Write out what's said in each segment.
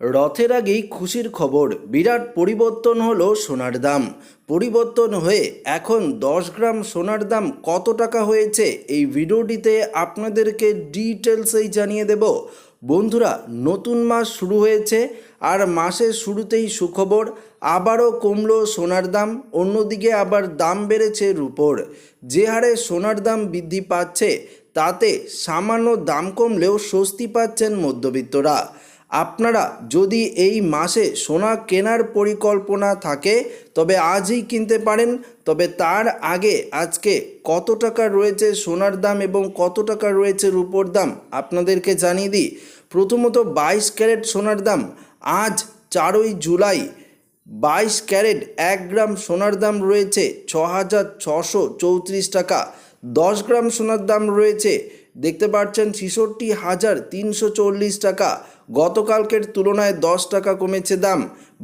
রথের আগেই খুশির খবর। বিরাট পরিবর্তন হলো সোনার দাম। পরিবর্তন হয়ে এখন দশ গ্রাম সোনার দাম কত টাকা হয়েছে এই ভিডিওটিতে আপনাদেরকে ডিটেলসেই জানিয়ে দেব। বন্ধুরা, নতুন মাস শুরু হয়েছে আর মাসের শুরুতেই সুখবর, আবারও কমলো সোনার দাম, অন্যদিকে আবার দাম বেড়েছে রুপোর। যে হারে সোনার দাম বৃদ্ধি পাচ্ছে, তাতে সামান্য দাম কমলেও স্বস্তি পাচ্ছেন মধ্যবিত্তরা। আপনারা যদি এই মাসে সোনা কেনার পরিকল্পনা থাকে, তবে আজই কিনতে পারেন। তবে তার আগে আজকে কত টাকা রয়েছে সোনার দাম এবং কত টাকা রয়েছে রূপোর দাম আপনাদেরকে জানিয়ে দিই। প্রথমত বাইশ ক্যারেট সোনার দাম। আজ চারই জুলাই বাইশ ক্যারেট এক গ্রাম সোনার দাম রয়েছে ছ হাজার ছশো চৌত্রিশ টাকা। দশ গ্রাম সোনার দাম রয়েছে, দেখতে পাচ্ছেন ছেষট্টি হাজার তিনশো চল্লিশ টাকা। গতকালকের তুলনায় দশ টাকা কমেছে দাম।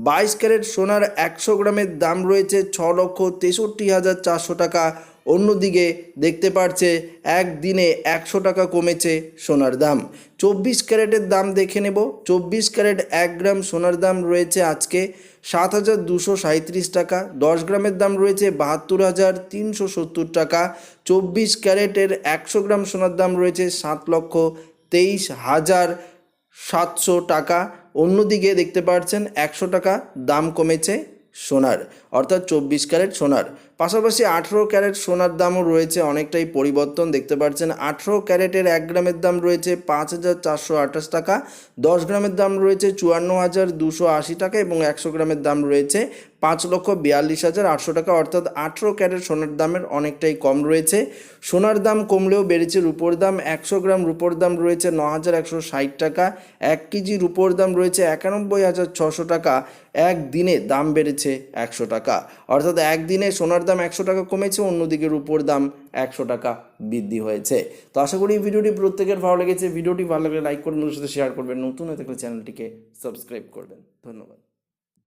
বাইশ ক্যারেট সোনার একশো গ্রামের দাম রয়েছে ছ লক্ষ তেষট্টি হাজার চারশো টাকা। অন্যদিকে দেখতে পাচ্ছে একদিনে একশো টাকা কমেছে সোনার দাম। চব্বিশ ক্যারেটের দাম দেখে নেব। চব্বিশ ক্যারেট এক গ্রাম সোনার দাম রয়েছে আজকে সাত হাজার দুশো সাঁত্রিশ টাকা। দশ গ্রামের দাম রয়েছে বাহাত্তর হাজার তিনশো সত্তর টাকা। চব্বিশ ক্যারেটের একশো গ্রাম সোনার দাম রয়েছে সাত লক্ষ তেইশ হাজার সাতশো টাকা। অন্যদিকে দেখতে পাচ্ছেন একশো টাকা দাম কমেছে সোনার, অর্থাৎ চব্বিশ ক্যারেট সোনার। পাশাপাশি আঠেরো ক্যারেট সোনার দামও রয়েছে, অনেকটাই পরিবর্তন। দেখতে পাচ্ছেন আঠেরো ক্যারেটের এক গ্রামের দাম রয়েছে পাঁচ হাজার চারশো আঠাশ টাকা, দশ গ্রামের দাম রয়েছে চুয়ান্ন হাজার দুশো আশি টাকা এবং একশো গ্রামের দাম রয়েছে পাঁচ লক্ষ বিয়াল্লিশ হাজার আটশো টাকা, অর্থাৎ আঠেরো ক্যারেট সোনার দামের অনেকটাই কম রয়েছে। সোনার দাম কমলেও বেড়েছে, রুপোর দাম একশো গ্রাম, রুপোর দাম রয়েছে ন হাজার একশো ষাট টাকা, এক কেজি রুপোর দাম রয়েছে একানব্বই হাজার ছশো টাকা, এক দিনে দাম বেড়েছে একশো টাকা। অর্থাৎ একদিনে সোনার দাম একশো টাকা কমেছে, অন্যদিকে রুপোর দাম একশো টাকা বৃদ্ধি হয়েছে। তো আশা করি ভিডিওটি প্রত্যেকের ভালো লেগেছে। ভিডিওটি ভালো লাগলে লাইক করবেন সাথে শেয়ার করবেন। নতুন হয়ে থাকলে চ্যানেলটিকে সাবস্ক্রাইব করবেন। ধন্যবাদ।